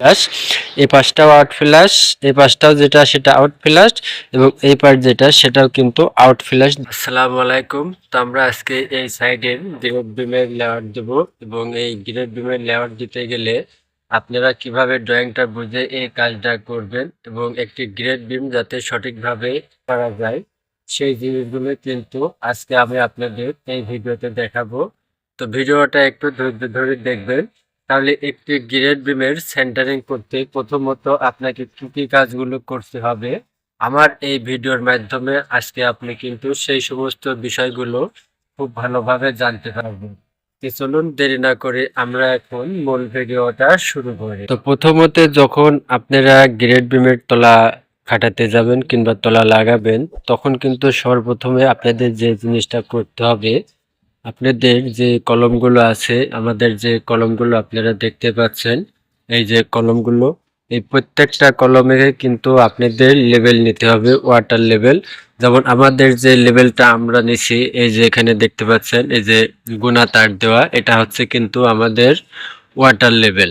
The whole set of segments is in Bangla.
ফ্ল্যাশ এই পাশটাও আউট ফ্ল্যাশ এই পাশটাও যেটা সেটা আউট ফ্ল্যাশ এবং এই পাশ যেটা সেটাও কিন্তু আউট ফ্ল্যাশ আসসালামু আলাইকুম, তো আমরা আজকে এই সাইডের গ্রেড বিমের লেয়ার দেব এবং এই গ্রেড বিমের লেয়ার দিতে গেলে আপনারা কীভাবে ড্রয়িংটা বুঝে এই কাজটা করবেন এবং একটি গ্রেড বিম যাতে সঠিকভাবে করা যায়, সেই জিনিসগুলো কিন্তু আজকে আমি আপনাদের এই ভিডিওতে দেখাবো। তো ভিডিওটা একটু ধৈর্য ধরে দেখবেন। তাহলে একটি গ্রেড বিমের সেন্টারিং করতে প্রথমত আপনাকে কি কি কাজগুলো করতে হবে? আমার এই ভিডিওর মাধ্যমে আজকে আপনি কিন্তু সেই সমস্ত বিষয়গুলো খুব ভালোভাবে জানতে পারবেন। চলুন দেরি না করে আমরা এখন মূল ভিডিওটা শুরু করি। তো প্রথমত যখন আপনারা গ্রেড বিমের তলা খাটাতে যাবেন কিংবা তলা লাগাবেন, তখন কিন্তু সর্বপ্রথমে আপনাদের যে জিনিসটা করতে হবে আপনাদের যে কলমগুলো আছে, আমাদের যে কলমগুলো আপনারা দেখতে পাচ্ছেন, এই যে কলমগুলো, এই প্রত্যেকটা কলমে কিন্তু আপনাদের লেভেল নিতে হবে ওয়াটার লেভেল যেমন আমাদের যে লেভেলটা আমরা নিছি, এই যে এখানে দেখতে পাচ্ছেন, এই যে গুণা তার দেওয়া, এটা হচ্ছে কিন্তু আমাদের ওয়াটার লেভেল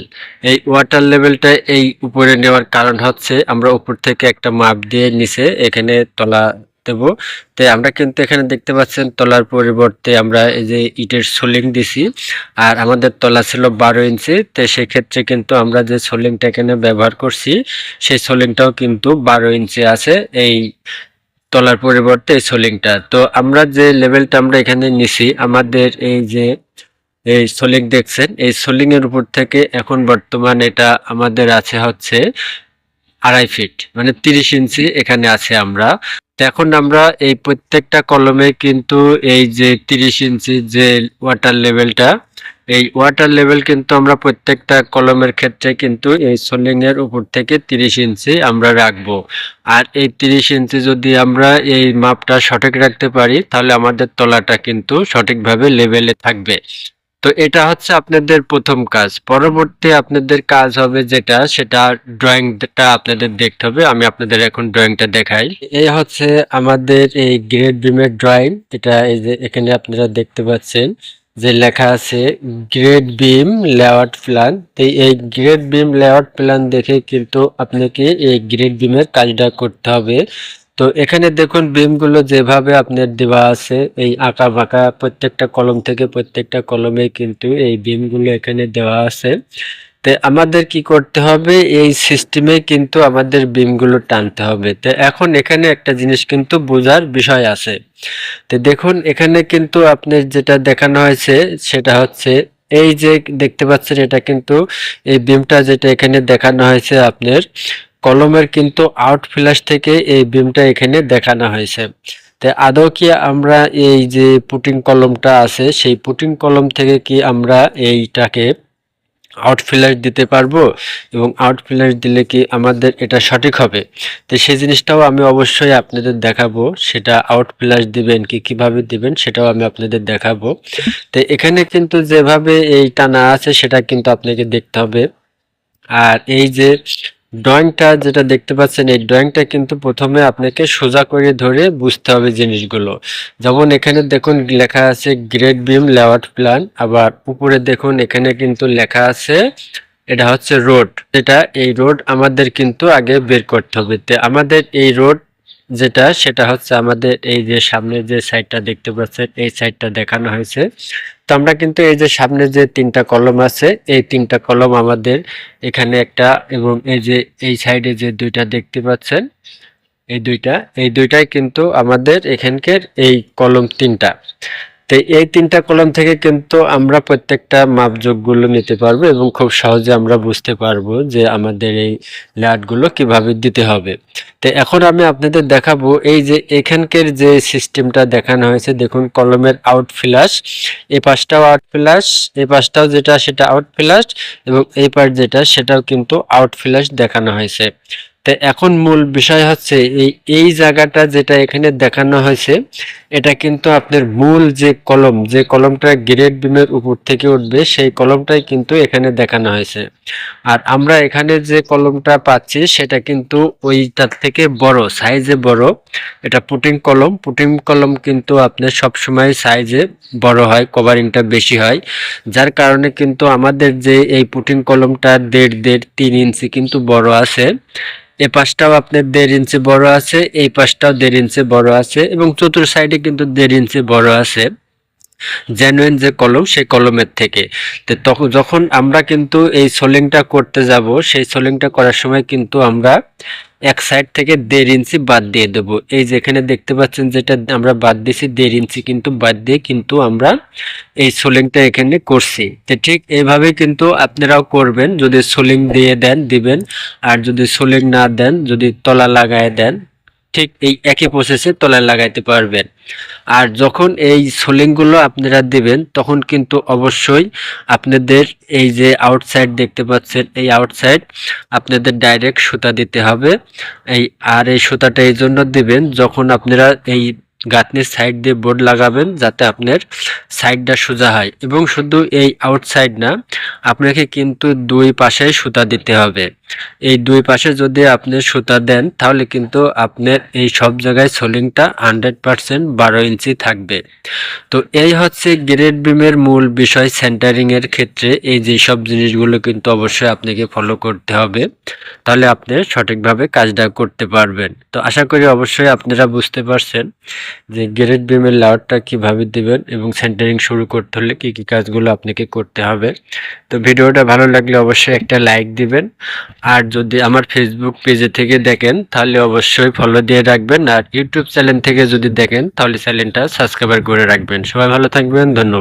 এই ওয়াটার লেভেলটা এই উপরে নেওয়ার কারণ হচ্ছে, আমরা উপর থেকে একটা মাপ দিয়ে নিচে এখানে তলা দেব। তো আমরা কিন্তু এখানে দেখতে পাচ্ছেন তলার পরিবর্তে আমরা এই যে ইটের সোলিং দিছি। আর আমাদের তলা ছিল বারো ইঞ্চি। তো সেক্ষেত্রে কিন্তু আমরা যে সোলিংটা এখানে ব্যবহার করছি, সেই সোলিংটাও কিন্তু বারো ইঞ্চি আছে এই তলার পরিবর্তে এই সোলিংটা। তো আমরা যে লেভেলটা আমরা এখানে নিছি, আমাদের এই যে এই সোলিং দেখছেন, এই সোলিং এর উপর থেকে এখন বর্তমান এটা আমাদের আছে হচ্ছে আড়াই ফিট মানে তিরিশ ইঞ্চি এখানে আছে আমরা। এখন আমরা এই প্রত্যেকটা কলমে কিন্তু এই যে তিরিশ ইঞ্চি যে ওয়াটার লেভেলটা এই ওয়াটার লেভেল কিন্তু আমরা প্রত্যেকটা কলমের ক্ষেত্রে কিন্তু এই সোলিং এর উপর থেকে তিরিশ ইঞ্চি আমরা রাখব। আর এই তিরিশ ইঞ্চি যদি আমরা এই মাপটা সঠিক রাখতে পারি, তাহলে আমাদের তলাটা কিন্তু সঠিকভাবে লেভেলে থাকবে। তো এটা হচ্ছে আপনাদের প্রথম কাজ। পরবর্তী আপনাদের কাজ হবে যেটা, সেটা ড্রয়িংটা আপনাদের দেখতে হবে। আমি আপনাদের এখন ড্রয়িংটা দেখাই। এই হচ্ছে আমাদের এই গ্রেড বিমের ড্রয়িং। এটা এই যে এখানে আপনারা দেখতে পাচ্ছেন যে লেখা আছে, গ্রেড বিম লেআউট প্ল্যান। তো এই গ্রেড বিম লেআউট প্ল্যান দেখে কিন্তু আপনাকে এই গ্রেড বিমের কাজটা করতে হবে। তো এখানে দেখুন বিমগুলো যেভাবে আপনার দেওয়া আছে, এই আঁকা বাঁকা প্রত্যেকটা কলম থেকে প্রত্যেকটা কলমে কিন্তু এই বিমগুলো এখানে দেওয়া আছে। তো আমাদের কি করতে হবে, এই সিস্টেমে কিন্তু আমাদের বিমগুলো টানতে হবে। তো এখন এখানে একটা জিনিস কিন্তু বোঝার বিষয় আছে। তো দেখুন এখানে কিন্তু আপনার যেটা দেখানো হয়েছে, সেটা হচ্ছে এই যে দেখতে পাচ্ছেন, এটা কিন্তু এই বিমটা যেটা এখানে দেখানো হয়েছে আপনার কলমের কিন্তু আউট ফ্ল্যাশ থেকে এই বিমটা এখানে দেখানো হয়েছে। তো আদৌ কি আমরা এই যে পুটিং কলমটা আছে, সেই পুটিং কলম থেকে কি আমরা এইটাকে আউট ফ্ল্যাশ দিতে পারব এবং আউট ফ্ল্যাশ দিলে কি আমাদের এটা সঠিক হবে? তো সেই জিনিসটাও আমি অবশ্যই আপনাদের দেখাবো, সেটা আউট ফ্ল্যাশ দিবেন কি কীভাবে দিবেন সেটাও আমি আপনাদের দেখাবো। তো এখানে কিন্তু যেভাবে এই টানা আছে সেটা কিন্তু আপনাকে দেখতে হবে। আর এই যে ড্রয়িংটা যেটা দেখতে পাচ্ছেন, এই ড্রয়িংটা কিন্তু প্রথমে আপনাকে সোজা করে ধরে বুঝতে হবে জিনিসগুলো। যেমন এখানে দেখুন লেখা আছে গ্রেট বিম লেআউট প্ল্যান আবার উপরে দেখুন এখানে কিন্তু লেখা আছে, এটা হচ্ছে রোড এটা এই রোড আমাদের কিন্তু আগে বের করতে হবে। আমাদের এই রোড যেটা, সেটা হচ্ছে আমাদের এই যে সামনে যে সাইডটা দেখতে পাচ্ছেন, এই সাইডটা দেখানো হয়েছে। তো আমরা কিন্তু এই যে সামনে যে তিনটা কলম আছে, এই তিনটা কলম আমাদের এখানে একটা এবং এই যে এই সাইডে যে দুইটা দেখতে পাচ্ছেন, এই দুইটা, এই দুইটাই কিন্তু আমাদের এখানকার এই কলম তিনটা। তো এই তিনটা কলম থেকে কিন্তু আমরা প্রত্যেকটা মাপযোগগুলো নিতে পারব এবং খুব সহজে আমরা বুঝতে পারব যে আমাদের এই ল্যাটগুলো কীভাবে দিতে হবে। তো এখন আমি আপনাদের দেখাবো এই যে এখানকার যে সিস্টেমটা দেখানো হয়েছে, দেখুন কলমের আউট ফ্ল্যাশ এই পাশটাও আউট ফ্ল্যাশ এই পাশটাও যেটা সেটা আউট ফ্ল্যাশ এবং এই পাশ যেটা সেটাও কিন্তু আউট ফ্ল্যাশ দেখানো হয়েছে। তো এখন মূল বিষয় হচ্ছে এই এই জায়গাটা যেটা এখানে দেখানো হয়েছে, এটা কিন্তু আপনার মূল যে কলম, যে কলমটা গ্রেড বিমের উপর থেকে উঠবে, সেই কলমটাই কিন্তু এখানে দেখানো হয়েছে। আর আমরা এখানে যে কলমটা পাচ্ছি, সেটা কিন্তু ওইটার থেকে বড় সাইজে বড়। এটা পুটিং কলম পুটিং কলম কিন্তু আপনার সবসময় সাইজে বড় হয় কভারিংটা বেশি হয়। যার কারণে কিন্তু আমাদের যে এই পুটিং কলমটা দেড় দেড়, তিন ইঞ্চি কিন্তু বড় আছে। এ পাশটাও আপনার দেড় ইঞ্চি বড় আছে, এই পাশটাও দেড় ইঞ্চি বড় আছে এবং চতুর সাইডে কিন্তু দেড় ইঞ্চি বড় আছে। জেনুইন যে কলম, সেই কলমের থেকে। তো তখন যখন আমরা কিন্তু এই সোলিংটা করতে যাব, সেই সোলিংটা করার সময় কিন্তু আমরা এক সাইড থেকে দেড় ইঞ্চি বাদ দিয়ে দেবো। এই যেখানে দেখতে পাচ্ছেন যেটা আমরা বাদ দিয়েছি, দেড় ইঞ্চি কিন্তু বাদ দিয়ে কিন্তু আমরা এই সোলিংটা এখানে করছি। তো ঠিক এইভাবে কিন্তু আপনারাও করবেন, যদি সোলিং দিয়ে দেন, দিবেন। আর যদি সোলিং না দেন, যদি তলা লাগায় দেন ঠিক এই একই প্রসেসে তলায় লাগাইতে পারবেন। আর যখন এই সোলিংগুলো আপনারা দিবেন, তখন কিন্তু অবশ্যই আপনাদের এই যে আউটসাইড দেখতে পাচ্ছেন, এই আউটসাইড আপনাদের ডাইরেক্ট সুতা দিতে হবে। এই, আর এই সুতাটা এই জন্য দিবেন, যখন আপনারা এই গাঁথনির সাইড দিয়ে বোর্ড লাগাবেন, যাতে আপনার সাইডটা সোজা হয়। এবং শুধু এই আউটসাইড না, আপনাকে কিন্তু দুই পাশে সুতা দিতে হবে। এই দুই পাশে যদি আপনি সুতা দেন, তাহলে কিন্তু আপনার এই সব জায়গায় সোলিংটা হান্ড্রেড পারসেন্ট বারো ইঞ্চি থাকবে। তো এই হচ্ছে গ্রেড বিমের মূল বিষয় সেন্টারিংয়ের ক্ষেত্রে। এই যে সব জিনিসগুলো কিন্তু অবশ্যই আপনাকে ফলো করতে হবে। তাহলে আপনি সঠিকভাবে কাজটা করতে পারবেন। তো আশা করি অবশ্যই আপনারা বুঝতে পারছেন যে গ্রেড বিমের লাউটটা কীভাবে দিবেন এবং সেন্টারিং শুরু করতে হলে কি কি কাজগুলো আপনাকে করতে হবে। তো ভিডিওটা ভালো লাগলে অবশ্যই একটা লাইক দিবেন। আর যদি আমার ফেসবুক পেজে থেকে দেখেন, তাহলে অবশ্যই ফলো দিয়ে রাখবেন। আর ইউটিউব চ্যানেল থেকে যদি দেখেন, তাহলে চ্যানেলটা সাবস্ক্রাইবার করে রাখবেন। সবাই ভালো থাকবেন, ধন্যবাদ।